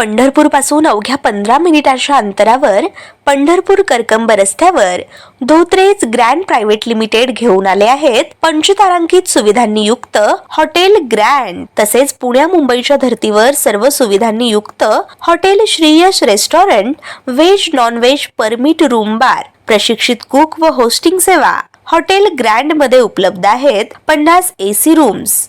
पंढरपूरपासून अवघ्या पंधरा मिनिटांच्या अंतरावर पंढरपूर करकंब रस्त्यावर धोत्रेज ग्रँड प्रायव्हेट लिमिटेड घेऊन आले आहेत. पंचतारांकित सुविधांनी युक्त हॉटेल ग्रँड. तसेच पुण्या मुंबईच्या धर्तीवर सर्व सुविधांनी युक्त hotel Shriyash restaurant veg non veg permit room bar प्रशिक्षित कुक व होस्टिंग सेवा. हॉटेल ग्रँडमध्ये उपलब्ध आहेत पन्नास एसी रूम्स.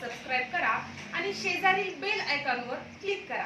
सबस्क्राईब करा आणि शेजारील बेल आयकॉनवर क्लिक करा.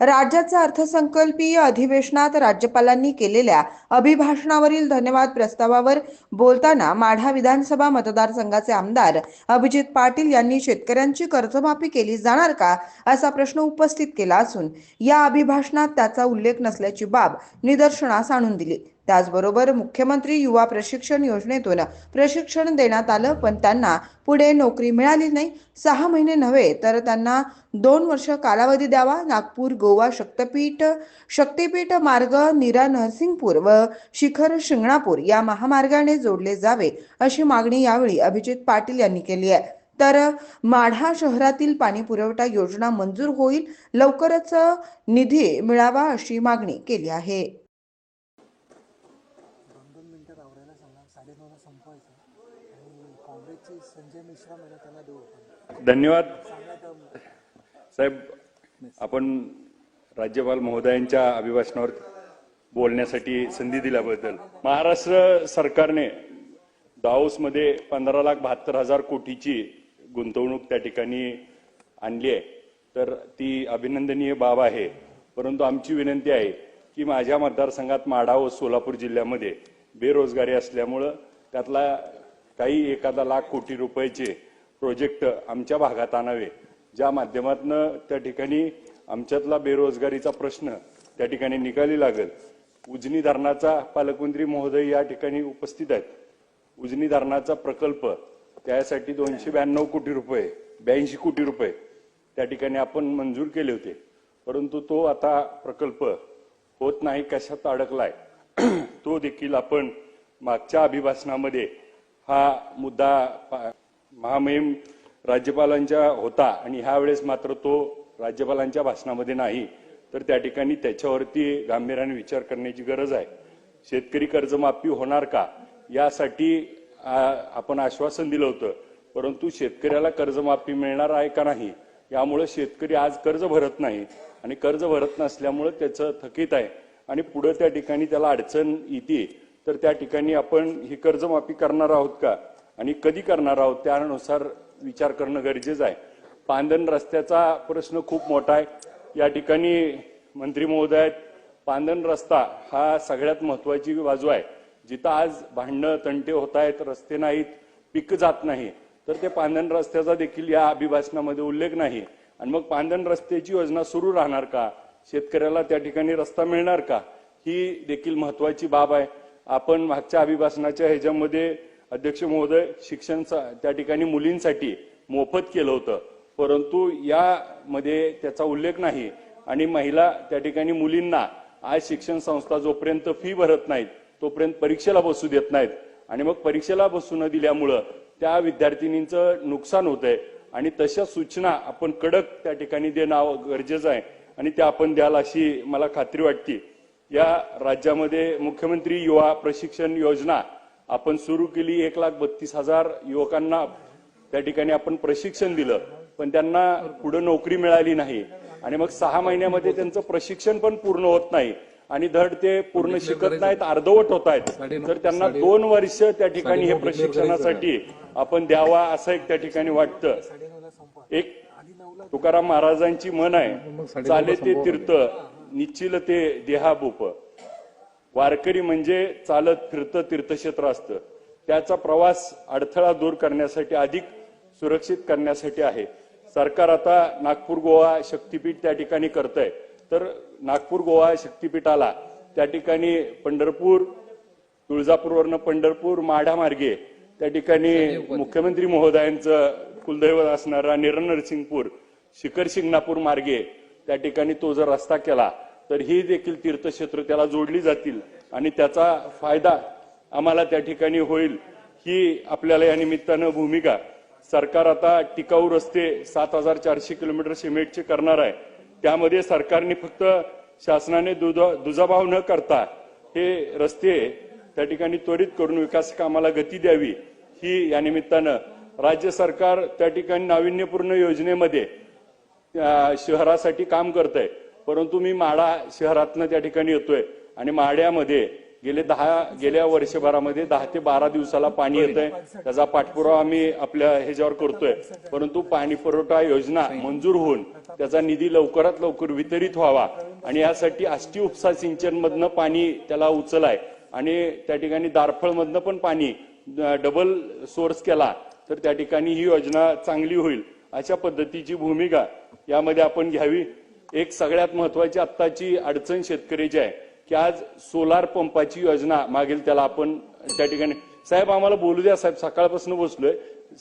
राज्याच्या अर्थसंकल्पीय अधिवेशनात राज्यपालांनी केलेल्या अभिभाषणावरील धन्यवाद प्रस्तावावर बोलताना माढा विधानसभा मतदारसंघाचे आमदार अभिजित पाटील यांनी शेतकऱ्यांची कर्जमाफी केली जाणार का असा प्रश्न उपस्थित केला असून या अभिभाषणात त्याचा उल्लेख नसल्याची बाब निदर्शनास आणून दिली. त्याचबरोबर मुख्यमंत्री युवा प्रशिक्षण योजनेतून प्रशिक्षण देण्यात आलं पण त्यांना पुढे नोकरी मिळाली नाही. सहा महिने नव्हे तर त्यांना दोन वर्ष कालावधी द्यावा. नागपूर गोवा शक्तपीठ शक्तीपीठ मार्ग नीरा नरसिंगपूर व शिखर शिंगणापूर या महामार्गाने जोडले जावे अशी मागणी यावेळी अभिजित पाटील यांनी केली आहे. तर माढा शहरातील पाणी पुरवठा योजना मंजूर होईल. लवकरच निधी मिळावा अशी मागणी केली आहे दोन दोन मिनटं आवरायला सांगा साडेनऊला संपवायचं आणि काँग्रेसचे देऊ धन्यवाद. साहेब आपण राज्यपाल महोदयांच्या अभिभाषणावर बोलण्यासाठी संधी दिल्याबद्दल. महाराष्ट्र सरकारने दाओसमध्ये पंधरा लाख बहात्तर हजार कोटीची गुंतवणूक त्या ठिकाणी आणली आहे. तर ती अभिनंदनीय बाब आहे. परंतु आमची विनंती आहे की माझ्या मतदारसंघात माढा व सोलापूर जिल्ह्यामध्ये बेरोजगारी असल्यामुळं त्यातला काही एखादा लाख कोटी रुपयाचे प्रोजेक्ट आमच्या भागात आणावे. ज्या माध्यमातून त्या ठिकाणी आमच्यातला बेरोजगारीचा प्रश्न त्या ठिकाणी निकाली लागेल. उजनी धरणाचा पालकमंत्री महोदय या ठिकाणी उपस्थित आहेत. उजनी धरणाचा प्रकल्प त्यासाठी दोनशे ब्याण्णव कोटी रुपये ब्याऐंशी कोटी रुपये त्या ठिकाणी आपण मंजूर केले होते. परंतु तो आता प्रकल्प होत नाही कशात अडकलाय? तो देखील आपण मागच्या अभिभाषणामध्ये हा मुद्दा पा- महामहिम राज्यपालांच्या होता आणि ह्यावेळेस मात्र तो राज्यपालांच्या भाषणामध्ये नाही. तर त्या ठिकाणी त्याच्यावरती गांभीर्याने विचार करण्याची गरज आहे. शेतकरी कर्जमाफी होणार का? यासाठी आपण आश्वासन दिलं होतं. परंतु शेतकऱ्याला कर्जमाफी मिळणार आहे का नाही? यामुळे शेतकरी आज कर्ज भरत नाही आणि कर्ज भरत नसल्यामुळे त्याचं थकीत आहे. आणि पुढे त्या ठिकाणी त्याला अडचण येते तर त्या ठिकाणी आपण ही कर्जमाफी करणार आहोत का? आणि कधी करणार आहोत? त्यानुसार विचार करणं गरजेचं आहे. पांदन रस्त्याचा प्रश्न खूप मोठा आहे. या ठिकाणी मंत्री महोदय आहेत. पांदन रस्ता हा सगळ्यात महत्वाची बाजू आहे. जिथं आज भांडणं तंटे होत आहेत रस्ते नाहीत पीक जात नाही. तर ते पांदन रस्त्याचा देखील या अभिभाषणामध्ये उल्लेख नाही. आणि मग पांदन रस्त्याची योजना सुरू राहणार का? शेतकऱ्याला त्या ठिकाणी रस्ता मिळणार का? ही देखील महत्वाची बाब आहे. आपण मागच्या अभिभाषणाच्या ह्याच्यामध्ये अध्यक्ष महोदय शिक्षण त्या ठिकाणी मुलींसाठी मोफत केलं होतं. परंतु यामध्ये त्याचा उल्लेख नाही. आणि महिला त्या ठिकाणी मुलींना आज शिक्षण संस्था जोपर्यंत फी भरत नाहीत तोपर्यंत परीक्षेला बसू देत नाहीत. आणि मग परीक्षेला बसू न दिल्यामुळं त्या विद्यार्थिनींचं नुकसान होत आहे आणि तशा सूचना आपण कडक त्या ठिकाणी देणं गरजेचं आहे. आणि त्या आपण द्याल अशी मला खात्री वाटते. या राज्यामध्ये मुख्यमंत्री युवा प्रशिक्षण योजना आपण सुरू केली. एक लाख बत्तीस हजार युवकांना त्या ठिकाणी आपण प्रशिक्षण दिलं पण त्यांना पुढे नोकरी मिळाली नाही. आणि मग सहा महिन्यामध्ये त्यांचं प्रशिक्षण पण पूर्ण होत नाही. आणि धड ते पूर्ण शिकत नाहीत अर्धवट होत आहेत. तर त्यांना दोन वर्ष त्या ठिकाणी हे प्रशिक्षणासाठी आपण द्यावा असं एक त्या ठिकाणी वाटतं. एक तुकाराम महाराजांची म्हण आहे. चाले ते तीर्थ. निश्चिल ते देहाबोप. वारकरी म्हणजे चालत फिरतं तीर्थक्षेत्र असतं. त्याचा प्रवास अडथळा दूर करण्यासाठी अधिक सुरक्षित करण्यासाठी आहे. सरकार आता नागपूर गोवा शक्तीपीठ त्या ठिकाणी करत आहे तर नागपूर गोवा शक्तीपीठाला त्या ठिकाणी पंढरपूर तुळजापूरवरनं पंढरपूर माढा मार्गे त्या ठिकाणी मुख्यमंत्री महोदयांचं कुलदैवत असणारा निरनरसिंगपूर शिखर शिंगणापूर मार्गे त्या ठिकाणी तो जर रस्ता केला तर ही देखील तीर्थक्षेत्र त्याला जोडली जातील आणि त्याचा फायदा आम्हाला त्या ठिकाणी होईल. ही आपल्याला या निमित्तानं भूमिका. सरकार आता टिकाऊ रस्ते सात हजार चारशे किलोमीटर सिमेंटचे करणार आहे. त्यामध्ये सरकारने फक्त शासनाने दुजा दुजाभाव न करता हे रस्ते त्या ठिकाणी त्वरित करून विकास कामाला गती द्यावी. ही या निमित्तानं राज्य सरकार त्या ठिकाणी नाविन्यपूर्ण योजनेमध्ये शहरासाठी काम करत आहे परंतु मी माढा शहरातनं त्या ठिकाणी येतोय. आणि माढ्यामध्ये गेले दहा गेल्या वर्षभरामध्ये दहा ते बारा दिवसाला पाणी येत आहे त्याचा पाठपुरावा आम्ही आपल्या ह्याच्यावर करतोय. परंतु पाणी पुरवठा योजना मंजूर होऊन त्याचा निधी लवकरात लवकर वितरित व्हावा. आणि यासाठी आष्टी उपसा सिंचन मधनं पाणी त्याला उचलाय. आणि त्या ठिकाणी दारफळमधनं पण पाणी डबल सोर्स केला. तर त्या ठिकाणी ही योजना चांगली होईल. अशा पद्धतीची भूमिका यामध्ये आपण घ्यावी. एक सगळ्यात महत्वाची आत्ताची अडचण शेतकऱ्याची आहे की आज सोलार पंपाची योजना मागील त्याला आपण त्या ठिकाणी साहेब आम्हाला बोलू द्या साहेब सकाळपासून बसलोय.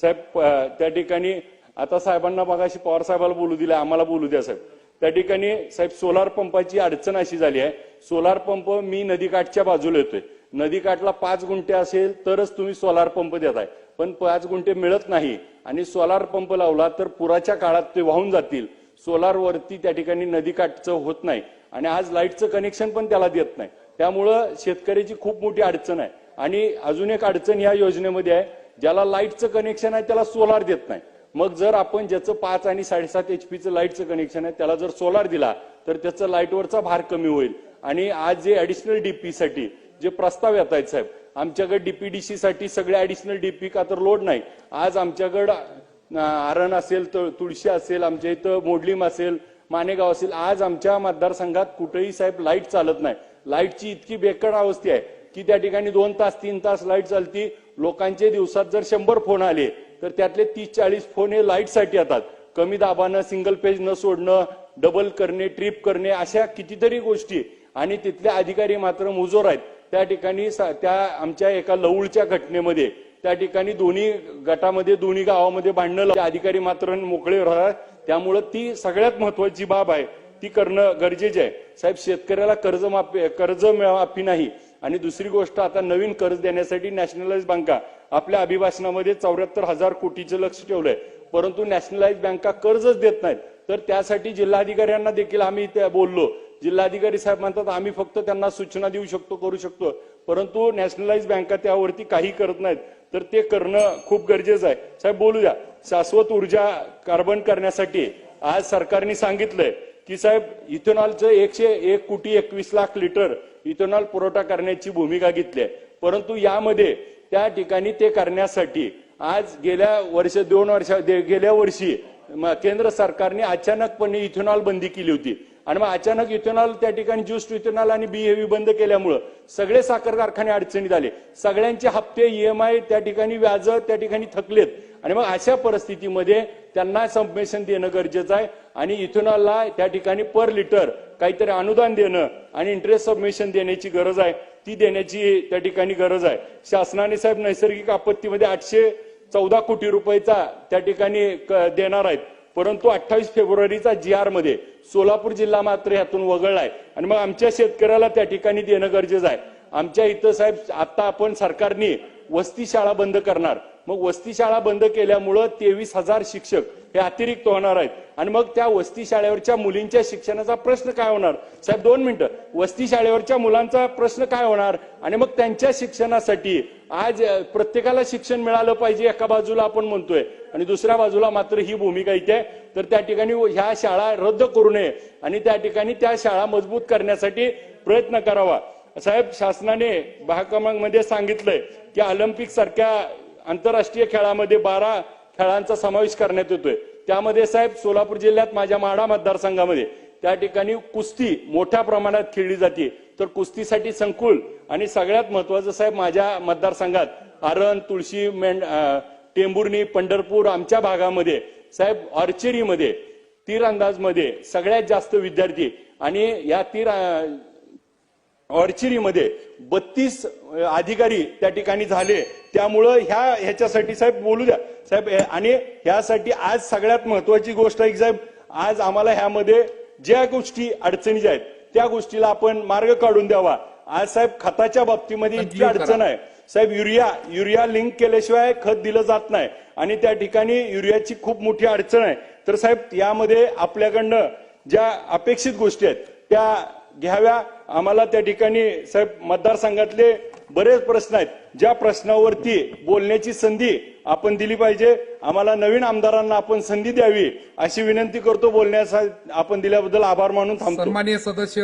साहेब त्या ठिकाणी आता साहेबांना मगाशी पवार साहेबाला बोलू दिले आम्हाला बोलू द्या साहेब. त्या ठिकाणी साहेब सोलार पंपाची अडचण अशी झाली आहे. सोलार पंप मी नदीकाठच्या बाजूला येतोय. नदीकाठला पाच गुंठे असेल तरच तुम्ही सोलार पंप देताय. पण पाच गुंठे मिळत नाही. आणि सोलार पंप लावला तर पुराच्या काळात ते वाहून जातील. सोलारवरती त्या ठिकाणी नदीकाठचं होत नाही. आणि आज लाईटचं कनेक्शन पण त्याला देत नाही. त्यामुळं शेतकऱ्याची खूप मोठी अडचण आहे. आणि अजून एक अडचण या योजनेमध्ये आहे. ज्याला लाईटचं कनेक्शन आहे त्याला सोलार देत नाही. मग जर आपण ज्याचं पाच आणि साडेसात एचपीचं लाईटचं कनेक्शन आहे त्याला जर सोलार दिला तर त्याचं लाईटवरचा भार कमी होईल. आणि आज जे ऍडिशनल डीपीसाठी जे प्रस्ताव येत आहेत साहेब आमच्याकडे डीपीडीसी साठी सगळे ऍडिशनल डीपी का तर लोड नाही. आज आमच्याकडं आरण असेल तर तुळशी असेल आमच्या इथं मोडलीम असेल मानेगाव असेल आज आमच्या मतदारसंघात कुठेही साहेब लाइट चालत नाही. लाईटची इतकी बेकड अवस्था आहे की त्या ठिकाणी दोन तास तीन तास लाइट चालती. लोकांचे दिवसात जर शंभर फोन आले तर त्यातले तीस चाळीस फोन हे लाईटसाठी येतात. कमी दाबानं सिंगल पेज न सोडणं डबल करणे ट्रिप करणे अशा कितीतरी गोष्टी. आणि तिथले अधिकारी मात्र मुजोर आहेत. त्या ठिकाणी सा- त्या आमच्या एका लवळच्या घटनेमध्ये त्या ठिकाणी दोन्ही गटामध्ये दोन्ही गावामध्ये भांडणं अधिकारी मात्र मोकळे राहतात त्यामुळं ती सगळ्यात महत्वाची बाब आहे. ती करणं गरजेचे आहे. साहेब शेतकऱ्याला कर्ज माफी कर्ज माफी नाही. आणि दुसरी गोष्ट आता नवीन कर्ज देण्यासाठी नॅशनलाइज बँका आपल्या अभिभाषणामध्ये चौऱ्याहत्तर हजार कोटीचं लक्ष ठेवलंय. परंतु नॅशनलाइज बँका कर्जच देत नाहीत. तर त्यासाठी जिल्हाधिकाऱ्यांना देखील आम्ही बोललो जिल्हाधिकारी साहेब म्हणतात आम्ही फक्त त्यांना सूचना देऊ शकतो करू शकतो. परंतु नॅशनलाइज बँका त्यावरती काही करत नाहीत. तर ते करणं खूप गरजेचं आहे. साहेब बोलू द्या शाश्वत ऊर्जा कार्बन करण्यासाठी आज सरकारने सांगितलंय की साहेब इथेनॉलचं एकशे एक कोटी एकवीस लाख लिटर इथेनॉल पुरवठा करण्याची भूमिका घेतली आहे. परंतु यामध्ये त्या ठिकाणी ते करण्यासाठी आज गेल्या वर्ष दोन वर्षा गेल्या वर्षी केंद्र सरकारने अचानकपणे इथेनॉल बंदी केली होती. आणि मग अचानक इथेनॉल त्या ठिकाणी ज्यूस्ट इथेनॉल आणि बी हेवी बंद केल्यामुळं सगळे साखर कारखाने अडचणीत आले. सगळ्यांचे हप्ते ईएमआय त्या ठिकाणी व्याज त्या ठिकाणी थकलेत. आणि मग अशा परिस्थितीमध्ये त्यांना सबमिशन देणं गरजेचं आहे. आणि इथेनॉलला त्या ठिकाणी पर लिटर काहीतरी अनुदान देणं आणि इंटरेस्ट सबमिशन देण्याची गरज आहे. ती देण्याची त्या ठिकाणी गरज आहे. शासनाने साहेब नैसर्गिक आपत्तीमध्ये आठशे चौदा कोटी रुपयेचा त्या ठिकाणी क- देणार आहेत. परंतु अठ्ठावीस फेब्रुवारीचा जी आरमध्ये सोलापूर जिल्हा मात्र यातून वगळलाय. आणि मग आमच्या शेतकऱ्याला त्या ठिकाणी देणं गरजेचं आहे. आमच्या इथं साहेब आता आपण सरकारने वस्ती शाळा बंद करणार. मग वस्ती शाळा बंद केल्यामुळं तेवीस हजार शिक्षक हे अतिरिक्त होणार आहेत. आणि मग त्या वस्ती शाळेवरच्या मुलींच्या शिक्षणाचा प्रश्न काय होणार? साहेब दोन मिनिटं. वस्ती शाळेवरच्या मुलांचा प्रश्न काय होणार? आणि मग त्यांच्या शिक्षणासाठी आज प्रत्येकाला शिक्षण मिळालं पाहिजे एका बाजूला आपण म्हणतोय. आणि दुसऱ्या बाजूला मात्र ही भूमिका इथे आहे. तर त्या ठिकाणी ह्या शाळा रद्द करू नये. आणि त्या ठिकाणी त्या शाळा मजबूत करण्यासाठी प्रयत्न करावा. साहेब शासनाने मध्ये सांगितलंय की ऑलिम्पिक सारख्या आंतरराष्ट्रीय खेळामध्ये बारा खेळांचा समावेश करण्यात येतोय. त्यामध्ये साहेब सोलापूर जिल्ह्यात माझ्या माढा मतदारसंघामध्ये त्या ठिकाणी कुस्ती मोठ्या प्रमाणात खेळली जाते. तर कुस्तीसाठी संकुल आणि सगळ्यात महत्वाचं साहेब माझ्या मतदारसंघात आरण तुळशी मेंढ टेंभुर्णी पंढरपूर आमच्या भागामध्ये साहेब ऑर्चरीमध्ये तीरंदाजमध्ये सगळ्यात जास्त विद्यार्थी आणि या तीर ऑर्चरीमध्ये बत्तीस अधिकारी त्या ठिकाणी झाले. त्यामुळं ह्या ह्याच्यासाठी साहेब बोलू द्या. साहेब आणि ह्यासाठी आज सगळ्यात महत्वाची गोष्ट आहे की साहेब आज आम्हाला ह्यामध्ये ज्या गोष्टी अडचणी आहेत त्या गोष्टीला आपण मार्ग काढून द्यावा. आज साहेब खताच्या बाबतीमध्ये इतकी अडचण आहे. साहेब युरिया युरिया लिंक केल्याशिवाय खत दिलं जात नाही. आणि त्या ठिकाणी युरियाची खूप मोठी अडचण आहे. तर साहेब यामध्ये आपल्याकडनं ज्या अपेक्षित गोष्टी आहेत त्या घ्याव्या. आम्हाला त्या ठिकाणी साहेब मतदारसंघातले बरेच प्रश्न आहेत. ज्या प्रश्नावरती बोलण्याची संधी आपण दिली पाहिजे. आम्हाला नवीन आमदारांना आपण संधी द्यावी अशी विनंती करतो. बोलण्यासाठी आपण दिल्याबद्दल आभार मानून थांबतो. सन्माननीय सदस्य